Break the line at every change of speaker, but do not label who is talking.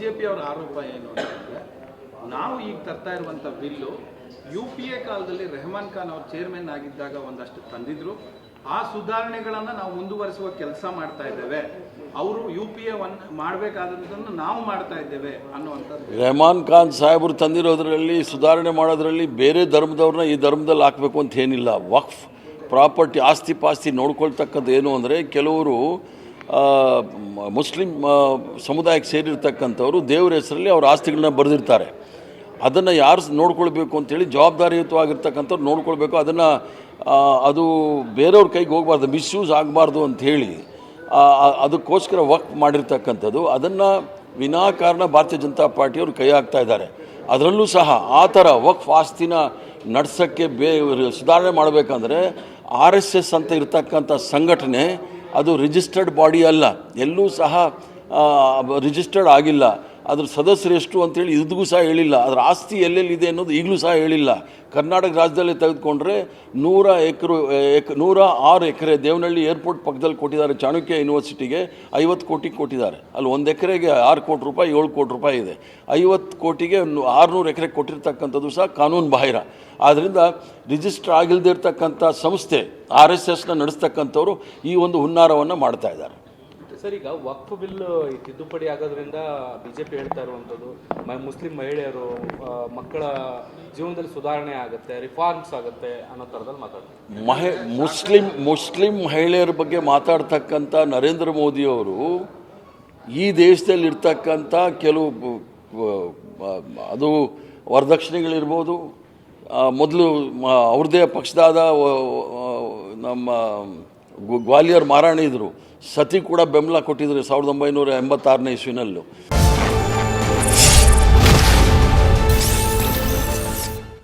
J ಪಿಯವರ ಆರೋಪ ಏನು ನಾವು ಈಗ ತರ್ತಾ ಇರುವಂಥ ಬಿಲ್ಲು ಯು ಪಿ ಎ ಕಾಲದಲ್ಲಿ ರೆಹಮಾನ್ ಖಾನ್ ಅವರು ಚೇರ್ಮನ್ ಆಗಿದ್ದಾಗ ಒಂದಷ್ಟು ತಂದಿದ್ರು. ಆ ಸುಧಾರಣೆಗಳನ್ನು ನಾವು ಮುಂದುವರಿಸುವ ಕೆಲಸ ಮಾಡ್ತಾ ಇದ್ದೇವೆ. ಅವರು ಯು ಪಿ ಎ ಒನ್ ನಾವು ಮಾಡ್ತಾ ಇದ್ದೇವೆ ಅನ್ನುವಂಥದ್ದು.
ರೆಹಮಾನ್ ಖಾನ್ ಸಾಹೇಬರು ತಂದಿರೋದ್ರಲ್ಲಿ, ಸುಧಾರಣೆ ಮಾಡೋದ್ರಲ್ಲಿ ಬೇರೆ ಧರ್ಮದವ್ರನ್ನ ಈ ಧರ್ಮದಲ್ಲಿ ಹಾಕಬೇಕು ಅಂತ ಏನಿಲ್ಲ. ವಕ್ಫ್, ಪ್ರಾಪರ್ಟಿ, ಆಸ್ತಿ ಪಾಸ್ತಿ ನೋಡ್ಕೊಳ್ತಕ್ಕದ್ದು ಏನು ಅಂದರೆ ಕೆಲವರು ಮುಸ್ಲಿಂ ಸಮುದಾಯಕ್ಕೆ ಸೇರಿರ್ತಕ್ಕಂಥವರು ದೇವರ ಹೆಸರಲ್ಲಿ ಅವ್ರ ಆಸ್ತಿಗಳನ್ನ ಬರೆದಿರ್ತಾರೆ. ಅದನ್ನು ಯಾರು ನೋಡ್ಕೊಳ್ಬೇಕು ಅಂತೇಳಿ ಜವಾಬ್ದಾರಿಯುತವಾಗಿರ್ತಕ್ಕಂಥವ್ರು ನೋಡ್ಕೊಳ್ಬೇಕು. ಅದನ್ನು ಅದು ಬೇರೆಯವ್ರ ಕೈಗೆ ಹೋಗಬಾರ್ದು, ಮಿಸ್ಯೂಸ್ ಆಗಬಾರ್ದು ಅಂಥೇಳಿ ಅದಕ್ಕೋಸ್ಕರ ವಕ್ ಮಾಡಿರ್ತಕ್ಕಂಥದ್ದು. ಅದನ್ನು ವಿನಾಕಾರಣ ಭಾರತೀಯ ಜನತಾ ಪಾರ್ಟಿಯವರು ಕೈ ಹಾಕ್ತಾ ಇದ್ದಾರೆ. ಅದರಲ್ಲೂ ಸಹ ಆ ಥರ ವಕ್ಫ್ ಆಸ್ತಿನ ನಡ್ಸೋಕ್ಕೆ ಬೇ, ಸುಧಾರಣೆ ಮಾಡಬೇಕಂದ್ರೆ ಆರ್ ಎಸ್ ಎಸ್ ಅಂತ ಇರ್ತಕ್ಕಂಥ ಸಂಘಟನೆ ಅದು ರಿಜಿಸ್ಟರ್ಡ್ ಬಾಡಿ ಅಲ್ಲ. ಎಲ್ಲೂ ಸಹ ರಿಜಿಸ್ಟರ್ಡ್ ಆಗಿಲ್ಲ. ಅದ್ರ ಸದಸ್ಯರು ಎಷ್ಟು ಅಂತೇಳಿ ಇದಿಗೂ ಸಹ ಹೇಳಿಲ್ಲ. ಅದರ ಆಸ್ತಿ ಎಲ್ಲೆಲ್ಲಿದೆ ಅನ್ನೋದು ಈಗಲೂ ಸಹ ಹೇಳಿಲ್ಲ. ಕರ್ನಾಟಕ ರಾಜ್ಯದಲ್ಲಿ ತೆಗೆದುಕೊಂಡ್ರೆ ನೂರ ಎಕರೆ, ಎಕ್, ನೂರ ಆರು ಎಕರೆ ದೇವನಹಳ್ಳಿ ಏರ್ಪೋರ್ಟ್ ಪಕ್ಕದಲ್ಲಿ ಕೊಟ್ಟಿದ್ದಾರೆ ಚಾಣಕ್ಯ ಯೂನಿವರ್ಸಿಟಿಗೆ. ಐವತ್ತು ಕೋಟಿ ಕೊಟ್ಟಿದ್ದಾರೆ. ಅಲ್ಲಿ ಒಂದು ಎಕರೆಗೆ ಆರು ಕೋಟಿ ರೂಪಾಯಿ, ಏಳು ಕೋಟಿ ರೂಪಾಯಿ ಇದೆ. ಐವತ್ತು ಕೋಟಿಗೆ ಆರುನೂರು ಎಕರೆ ಕೊಟ್ಟಿರ್ತಕ್ಕಂಥದ್ದು ಸಹ ಕಾನೂನು ಬಾಹಿರ. ಆದ್ದರಿಂದ ರಿಜಿಸ್ಟರ್ ಆಗಿಲ್ಲದೆ ಇರ್ತಕ್ಕಂಥ ಸಂಸ್ಥೆ, ಆರ್ ಎಸ್ ಎಸ್ನ ನಡೆಸ್ತಕ್ಕಂಥವ್ರು ಈ ಒಂದು ಹುನ್ನಾರವನ್ನು ಮಾಡ್ತಾ ಇದ್ದಾರೆ.
ಸರ್, ಈಗ ವಕ್ಫ್ ಬಿಲ್ ತಿದ್ದುಪಡಿ ಆಗೋದ್ರಿಂದ ಬಿಜೆಪಿ ಹೇಳ್ತಾ ಇರುವಂಥದ್ದು ಮುಸ್ಲಿಂ ಮಹಿಳೆಯರು ಮಕ್ಕಳ ಜೀವನದಲ್ಲಿ ಸುಧಾರಣೆ ಆಗುತ್ತೆ ರಿಫಾರ್ಮ್ಸ್ ಆಗುತ್ತೆ ಅನ್ನೋ ಥರದಲ್ಲಿ ಮಾತಾಡ್ತಾರೆ
ಮಹಿ, ಮುಸ್ಲಿಂ ಮುಸ್ಲಿಂ ಮಹಿಳೆಯರ ಬಗ್ಗೆ ಮಾತಾಡ್ತಕ್ಕಂಥ ನರೇಂದ್ರ ಮೋದಿಯವರು ಈ ದೇಶದಲ್ಲಿರ್ತಕ್ಕಂಥ ಕೆಲವು ಬ- ಬ- ಅದು ವರದಕ್ಷಿಣೆಗಳಿರ್ಬೋದು ಮೊದಲು ಅವ್ರದ್ದೇ ಪಕ್ಷದಾದ ನಮ್ಮ ಗ್ವಾಲಿಯರ್ ಮಹಾರಾಣಿ ಇದ್ದರು ಸತಿ ಕೂಡ ಬೆಂಬಲ ಕೊಟ್ಟಿದ್ರು ಸಾವಿರದ ಒಂಬೈನೂರ ಎಂಬತ್ತಾರನೇ ಇಸ್ವಿನಲ್ಲೂ.